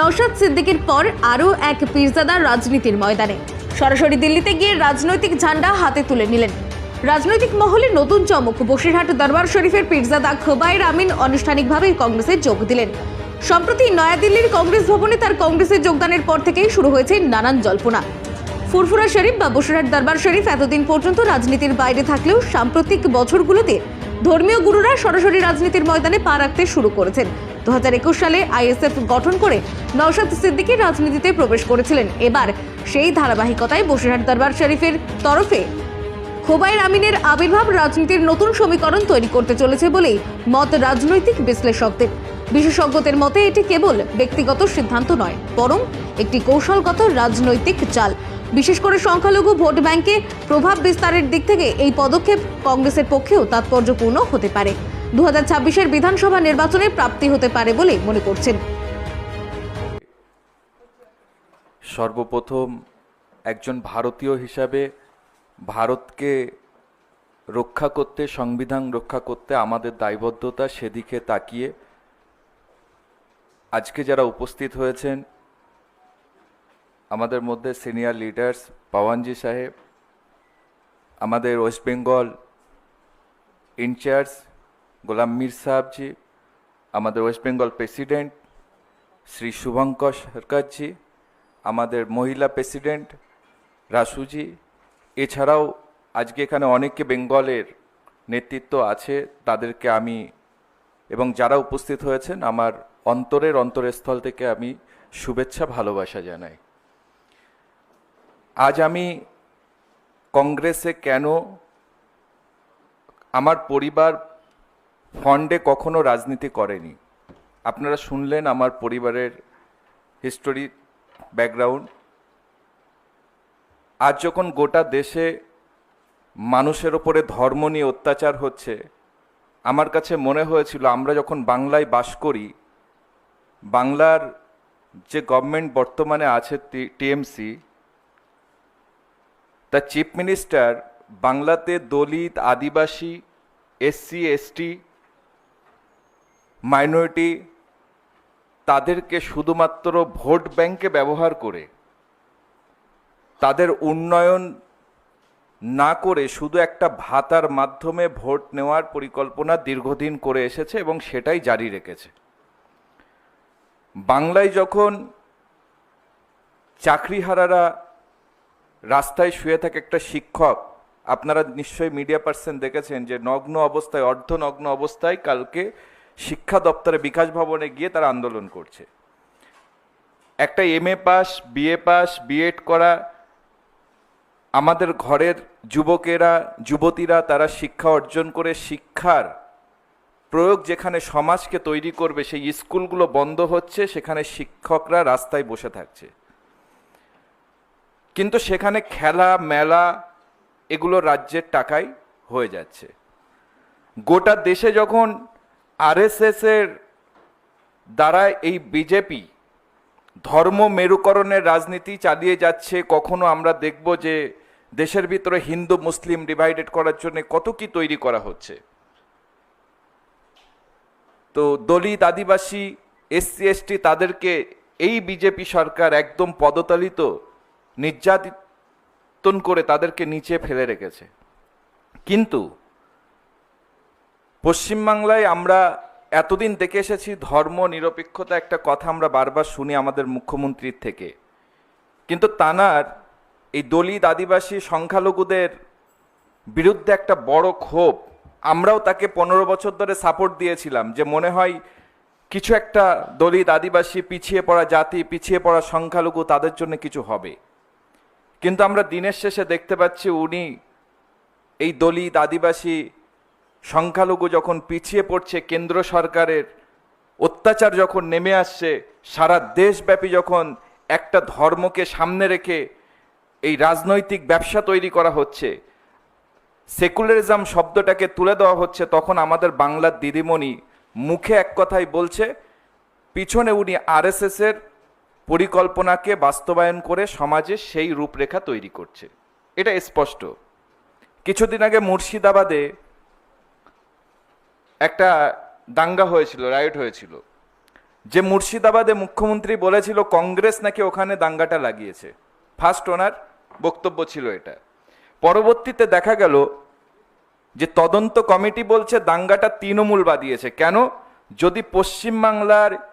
নওশাদ সিদ্দিকের পর আরও এক পীরজাদা রাজনীতির ময়দানে। সরাসরি দিল্লিতে গিয়ে রাজনৈতিক ঝান্ডা হাতে তুলে নিলেন। রাজনৈতিক মহলে নতুন চমক, বসিরহাট দরবার শরীফের পীরজাদা খোবাইর আমিন আনুষ্ঠানিকভাবে কংগ্রেসে যোগ দিলেন। সম্প্রতি নয়াদিল্লির কংগ্রেস ভবনে তার কংগ্রেসে যোগদানের পর থেকেই শুরু হয়েছে নানান জল্পনা। ফুরফুরা শরীফ বা বসিরহাট দরবার শরীফ এতদিন পর্যন্ত রাজনীতির বাইরে থাকলেও সাম্প্রতিক বছরগুলোতে ধর্মীয় গুরুরা সরাসরি রাজনীতির ময়দানে পা রাখতে শুরু করেছেন। দু হাজার একুশ সালে আইএসএফ গঠন করে নওশাদ সিদ্দিকী রাজনীতিতে প্রবেশ করেছিলেন। এবার সেই ধারাবাহিকতায় বসিরহাট দরবার শরীফের তরফে খোবাইর আমিনের আবির্ভাব রাজনীতির নতুন সমীকরণ তৈরি করতে চলেছে বলেই মত রাজনৈতিক বিশ্লেষকদের। বিশেষজ্ঞদের মতে এটি কেবল ব্যক্তিগত সিদ্ধান্ত নয়, বরং একটি কৌশলগত রাজনৈতিক চাল। বিশেষ করে সংখ্যালঘু ভোট ব্যাংকে প্রভাব বিস্তারের দিক থেকে এই পদক্ষেপ কংগ্রেসের পক্ষেও তাৎপর্যপূর্ণ হতে পারে। দু হাজার বিধানসভা নির্বাচনে প্রাপ্তি হতে পারে বলে মনে করছেন। সর্বপ্রথম একজন ভারতীয় হিসাবে ভারতকে রক্ষা করতে, সংবিধান রক্ষা করতে আমাদের দায়বদ্ধতা সেদিকে তাকিয়ে আজকে যারা উপস্থিত হয়েছেন আমাদের মধ্যে সিনিয়র লিডার্স পাওয়ানজি সাহেব, আমাদের West Bengal incharge Golam Mir Sahibji, আমাদের West Bengal president Shri Shubhankar Sarkarji, আমাদের মহিলা প্রেসিডেন্ট রাসুজি। এছাড়াও আজকে এখানে অনেকে বেঙ্গলের নেতৃত্ব আছে, তাদেরকে আমি এবং যারা উপস্থিত হয়েছেন, আমার অন্তরের অন্তরস্থল থেকে আমি শুভেচ্ছা, ভালোবাসা জানাই। আজ আমি কংগ্রেসে কেন আমার পরিবার ফন্ডে কখনো রাজনীতি করেনি? আপনারা শুনলেন আমার পরিবারের হিস্টোরি ব্যাকগ্রাউন্ড আজ যখন গোটা দেশে মানুষের ওপরে ধর্ম নিয়ে অত্যাচার হচ্ছে, আমার কাছে মনে হয়েছিল, আমরা যখন বাংলায় বাস করি, বাংলার যে গভর্নমেন্ট বর্তমানে আছে টিএমসি তার চিফ মিনিস্টার, বাংলাতে Dalit Adivasi, SC, ST, minority, তাদেরকে শুধুমাত্র ভোট ব্যাংকে ব্যবহার করে, তাদের উন্নয়ন না করে শুধু একটা ভাতার মাধ্যমে ভোট নেওয়ার পরিকল্পনা দীর্ঘদিন করে এসেছে এবং সেটাই জারি রেখেছে। বাংলায় যখন চাকরিহারারা রাস্তায় শুয়ে থাকে একটা শিক্ষক, আপনারা নিশ্চয়ই মিডিয়া পার্সন দেখেছেন যে নগ্ন অবস্থায়, অর্ধনগ্ন অবস্থায় কালকে শিক্ষা দপ্তরে বিকাশ ভবনে গিয়ে তারা আন্দোলন করছে। একটা M A pass BA pass BEd করা, আমাদের ঘরের যুবকেরা, যুবতীরা, তারা শিক্ষা অর্জন করে শিক্ষার প্রয়োগ যেখানে সমাজকে তৈরি করবে, সেই স্কুলগুলো বন্ধ হচ্ছে, সেখানে শিক্ষকরা রাস্তায় বসে থাকছে। কিন্তু সেখানে খেলা, মেলা এগুলো রাজ্যের টাকায় হয়ে যাচ্ছে। গোটা দেশে যখন আরএসএস এর দ্বারা এই বিজেপি ধর্ম মেরুকরণের রাজনীতি চালিয়ে যাচ্ছে, কখনো আমরা দেখব যে দেশের ভিতরে হিন্দু, মুসলিম ডিভাইডেড করার জন্য কত কি তৈরি করা হচ্ছে। তো দলিত আদিবাসী, এসসি, এসটি তাদেরকে এই বিজেপি সরকার একদম পদতালিত নির্যাতন করে তাদেরকে নিচে ফেলে রেখেছে। কিন্তু পশ্চিমবাংলায় আমরা এতদিন দেখে এসেছি, ধর্ম, নিরপেক্ষতা একটা কথা আমরা বারবার শুনি আমাদের মুখ্যমন্ত্রীর থেকে। কিন্তু তানার এই দলিত আদিবাসী সংখ্যালঘুদের বিরুদ্ধে একটা বড় ক্ষোভ। আমরাও তাকে পনেরো বছর ধরে সাপোর্ট দিয়েছিলাম যে মনে হয় কিছু একটা দলিত আদিবাসী পিছিয়ে পড়া জাতি, পিছিয়ে পড়া সংখ্যালঘু তাদের জন্য কিছু হবে। কিন্তু আমরা দিনের শেষে দেখতে পাচ্ছি উনি এই দলিত আদিবাসী সংখ্যালঘু যখন পিছিয়ে পড়ছে, কেন্দ্র সরকারের অত্যাচার যখন নেমে আসছে, সারা দেশব্যাপী যখন একটা ধর্মকে সামনে রেখে এই রাজনৈতিক ব্যবসা তৈরি করা হচ্ছে, সেকুলারিজম শব্দটাকে তুলে দেওয়া হচ্ছে, তখন আমাদের বাংলার দিদিমণি মুখে এক কথাই বলছে, পিছনে উনি আরএসএস এর পরিকল্পনাকে বাস্তবায়ন করে সমাজে সেই রূপরেখা তৈরি করছে। এটা স্পষ্ট। কিছুদিন আগে মুর্শিদাবাদে একটা দাঙ্গা হয়েছিল রাইট হয়েছিল। যে মুর্শিদাবাদে মুখ্যমন্ত্রী বলেছিল, কংগ্রেস নাকি ওখানে দাঙ্গাটা লাগিয়েছে। ফার্স্ট ওনার বক্তব্য ছিল এটা। পরবর্তীতে দেখা গেল যে তদন্ত কমিটি বলছে, দাঙ্গাটা তৃণমূল বাদিয়েছে। কেন? যদি পশ্চিমবাংলার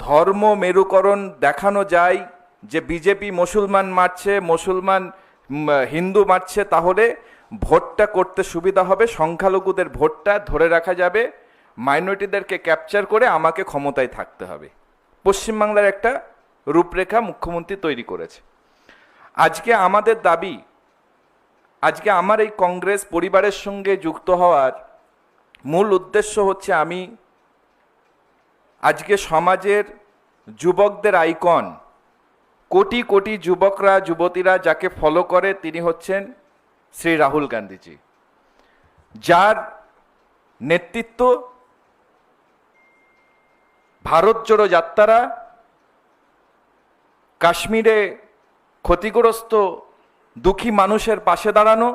ধর্ম মেরুকরণ দেখানো যায় যে বিজেপি মুসলমান মারছে, মুসলমান হিন্দু মারছে, তাহলে ভোটটা করতে সুবিধা হবে। সংখ্যালঘুদের ভোটটা ধরে রাখা যাবে। মাইনরিটিদেরকে ক্যাপচার করে আমাকে ক্ষমতায় থাকতে হবে। পশ্চিমবাংলার একটা রূপরেখা মুখ্যমন্ত্রী তৈরি করেছে। আজকে আমাদের দাবি, আজকে আমার এই কংগ্রেস পরিবারের সঙ্গে যুক্ত হওয়ার মূল উদ্দেশ্য হচ্ছে আমি আজকে সমাজের যুবকদের আইকন। কোটি কোটি যুবকরা, যুবতীরা যাকে ফলো করে তিনি হচ্ছেন শ্রী রাহুল গান্ধীজি। যার নেতৃত্ব ভারত জোড়ো যাত্রারা কাশ্মীরে ক্ষতিগ্রস্ত দুঃখী মানুষের পাশে দাঁড়ানো,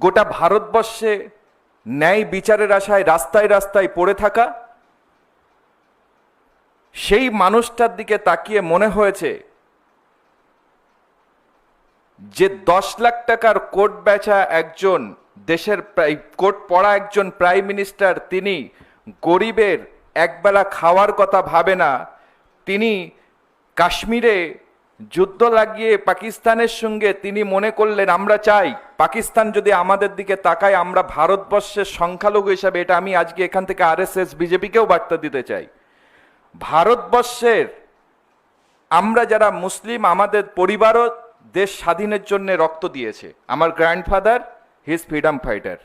গোটা ভারতবর্ষে ন্যায় বিচারের আশায় রাস্তায় রাস্তায় পড়ে থাকা সেই মানুষটার দিকে তাকিয়ে মনে হয়েছে যে দশ লাখ টাকার কোট বেচা একজন দেশের কোট পড়া একজন প্রাইম মিনিস্টার, তিনি গরিবের একবেলা খাওয়ার কথা ভাবে না। তিনি কাশ্মীরে যুদ্ধ লাগিয়ে পাকিস্তানের সঙ্গে তিনি মনে করলেন, আমরা চাই পাকিস্তান যদি আমাদের দিকে তাকায়, আমরা ভারতবর্ষের সংখ্যালঘু হিসাবে এটা আমি আজকে এখান থেকে আরএসএস, বিজেপিকেও বার্তা দিতে চাই। ভারতবর্ষের আমরা যারা মুসলিম, আমাদের পরিবারও দেশ স্বাধীনের জন্য রক্ত দিয়েছে। আমার গ্র্যান্ডফাদার হিজ ফ্রিডম ফাইটার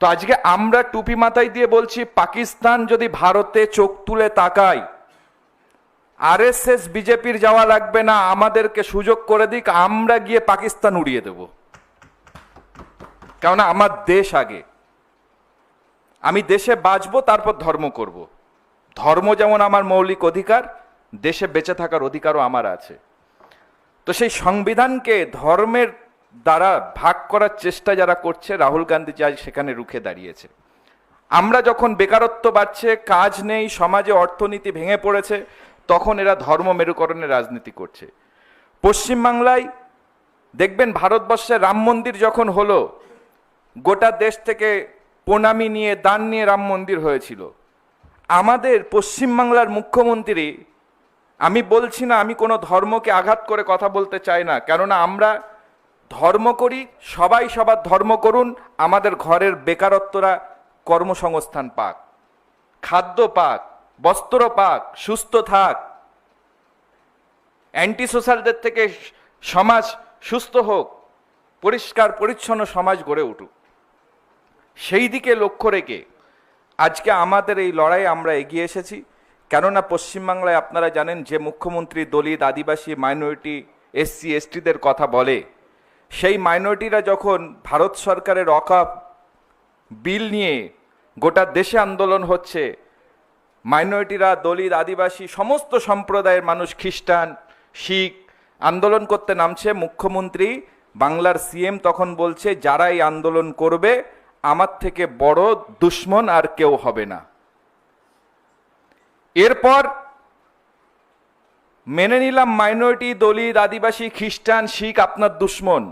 তো আজকে আমরা টুপি মাথায় দিয়ে বলছি, পাকিস্তান যদি ভারতে চোখ তুলে তাকায়, আরএসএস বিজেপির যাওয়া লাগবে না, আমাদেরকে সুযোগ করে দিক, আমরা গিয়ে পাকিস্তান উড়িয়ে দেব। কেননা আমার দেশ আগে। আমি দেশে বাঁচবো, তারপর ধর্ম করব। ধর্ম যেমন আমার মৌলিক অধিকার, দেশে বেঁচে থাকার অধিকারও আমার আছে। তো সেই সংবিধানকে ধর্মের দ্বারা ভাগ করার চেষ্টা যারা করছে, রাহুল গান্ধী আজ সেখানে রুখে দাঁড়িয়েছে। আমরা যখন বেকারত্ব বাড়ছে, কাজ নেই, সমাজে অর্থনীতি ভেঙে পড়েছে, তখন এরা ধর্ম মেরুকরণের রাজনীতি করছে। পশ্চিমবাংলায় দেখবেন ভারতবর্ষে রাম মন্দির যখন হলো, গোটা দেশ থেকে প্রণামী নিয়ে, দান নিয়ে রাম মন্দির হয়েছিল। আমাদের পশ্চিমবাংলার মুখ্যমন্ত্রী, আমি বলছি না আমি কোনো ধর্মকে আঘাত করে কথা বলতে চাই না, কেননা আমরা ধর্ম করি, সবাই সবার ধর্ম করুন, আমাদের ঘরের বেকারত্বরা কর্মসংস্থান পাক, খাদ্য পাক, বস্ত্র পাক, সুস্থ থাক অ্যান্টি সোশ্যালদের থেকে সমাজ সুস্থ হোক, পরিষ্কার, পরিচ্ছন্ন সমাজ গড়ে উঠুক। সেই দিকে লক্ষ্য রেখে আজকে আমাদের এই লড়াই আমরা এগিয়ে এসেছি। কেননা পশ্চিমবাংলায় আপনারা জানেন যে মুখ্যমন্ত্রী, দলিত, আদিবাসী, মাইনরিটি, এসসি, এসটিদের কথা বলে। সেই মাইনরিটিরা যখন ভারত সরকারের অকাপ বিল নিয়ে গোটা দেশে আন্দোলন হচ্ছে, মাইনরিটিরা, দলিত, আদিবাসী, সমস্ত সম্প্রদায়ের মানুষ খ্রিস্টান, শিখ আন্দোলন করতে নামছে। মুখ্যমন্ত্রী বাংলার সিএম তখন বলছে, যারা এই আন্দোলন করবে আমার থেকে বড় দুশ্মন আর কেউ হবে না। এরপর মেনে নিলাম মাইনরিটি দলিত, আদিবাসী, খ্রিস্টান, শিখ আপনার দুশ্মন।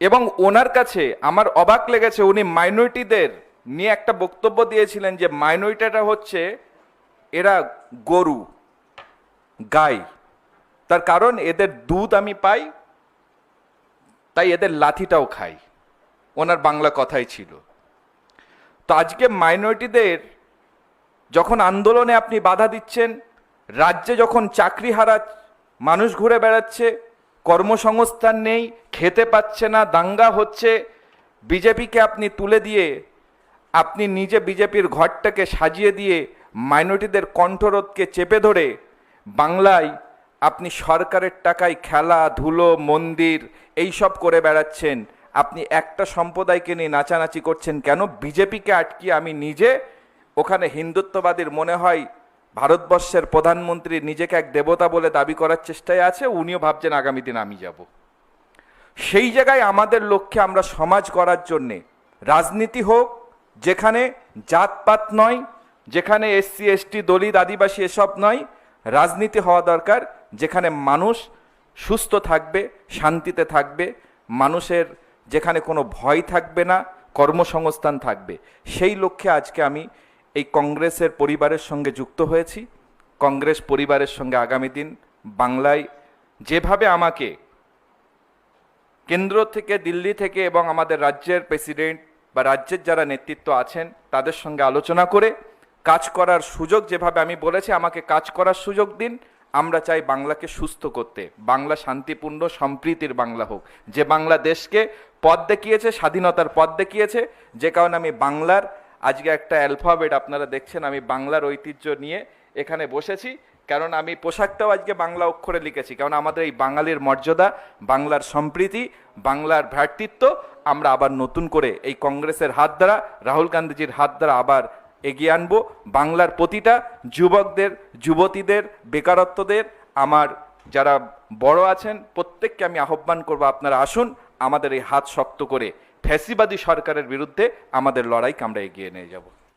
এবং ওনার কাছে আমার অবাক লেগেছে, উনি মাইনরিটিদের নিয়ে একটা বক্তব্য দিয়েছিলেন যে মাইনরিটিটা হচ্ছে এরা গরু, গাই। তার কারণ এদের দুধ আমি পাই, তাই এদের লাথিটাও খাই। ওনার বাংলা কথাই ছিল। তো আজকে মাইনরিটিদের যখন আন্দোলনে আপনি বাধা দিচ্ছেন, রাজ্যে যখন চাকরি হারা মানুষ ঘুরে বেড়াচ্ছে, কর্মসংস্থান নেই, খেতে পাচ্ছে না, দাঙ্গা হচ্ছে, বিজেপিকে আপনি তুলে দিয়ে, আপনি নিজে বিজেপির ঘরটাকে সাজিয়ে দিয়ে মাইনরিটিদের কণ্ঠরোধকে চেপে ধরে, বাংলায় আপনি সরকারের টাকায় খেলা, ধুলো, মন্দির, এইসব করে বেড়াচ্ছেন আপনি একটা সম্প্রদায়কে নিয়ে নাচানাচি করছেন কেন? বিজেপিকে আটকিয়ে আমি নিজে, ওখানে হিন্দুত্ববাদীর মনে হয় ভারতবর্ষের প্রধানমন্ত্রী নিজেকে এক দেবতা বলে দাবি করার চেষ্টায় আছে, উনিও ভাবছেন আগামী দিন আমি যাব। সেই জায়গায় আমাদের লক্ষ্যে আমরা সমাজ করার জন্যে রাজনীতি হোক, যেখানে জাতপাত নয়, যেখানে এসসি, এসটি, দলিত, আদিবাসী এসব নয়, রাজনীতি হওয়া দরকার, যেখানে মানুষ সুস্থ থাকবে, শান্তিতে থাকবে, মানুষের যেখানে কোনো ভয় থাকবে না, কর্মসংস্থান থাকবে। সেই লক্ষ্যে আজকে আমি এই কংগ্রেসের পরিবারের সঙ্গে যুক্ত হয়েছি। কংগ্রেস পরিবারের সঙ্গে আগামী দিন বাংলায় যেভাবে আমাকে কেন্দ্র থেকে দিল্লি থেকে এবং আমাদের রাজ্যের প্রেসিডেন্ট বা রাজ্যের যারা নেতৃত্ব আছেন, তাদের সঙ্গে আলোচনা করে কাজ করার সুযোগ যেভাবে আমি বলেছি, আমাকে কাজ করার সুযোগ দিন। আমরা চাই বাংলাকে সুস্থ করতে। বাংলা শান্তিপূর্ণ, সম্প্রীতির বাংলা হোক। যে বাংলা দেশকে পথ দেখিয়েছে, স্বাধীনতার পথ দেখিয়েছে, যে কারণে আমি বাংলার, আজকে একটা অ্যালফাবেট আপনারা দেখছেন, আমি বাংলার ঐতিহ্য নিয়ে এখানে বসেছি। কারণ আমি পোশাকটাও আজকে বাংলা অক্ষরে লিখেছি। কারণ আমাদের এই বাঙালির মর্যাদা, বাংলার সম্প্রীতি, বাংলার ভ্রাতৃত্ব, আমরা আবার নতুন করে এই কংগ্রেসের হাত দ্বারা, রাহুল গান্ধীজির হাত দ্বারা আবার এগিয়ে আনব। বাংলার প্রতিটা যুবকদের, যুবতীদের, বেকারত্বদের, আমার যারা বড় আছেন, প্রত্যেককে আমি আহ্বান করব আপনারা আসুন আমাদের এই হাত শক্ত করে ফ্যাসিবাদী সরকারের বিরুদ্ধে আমাদের লড়াইকে আমরা এগিয়ে নিয়ে যাব।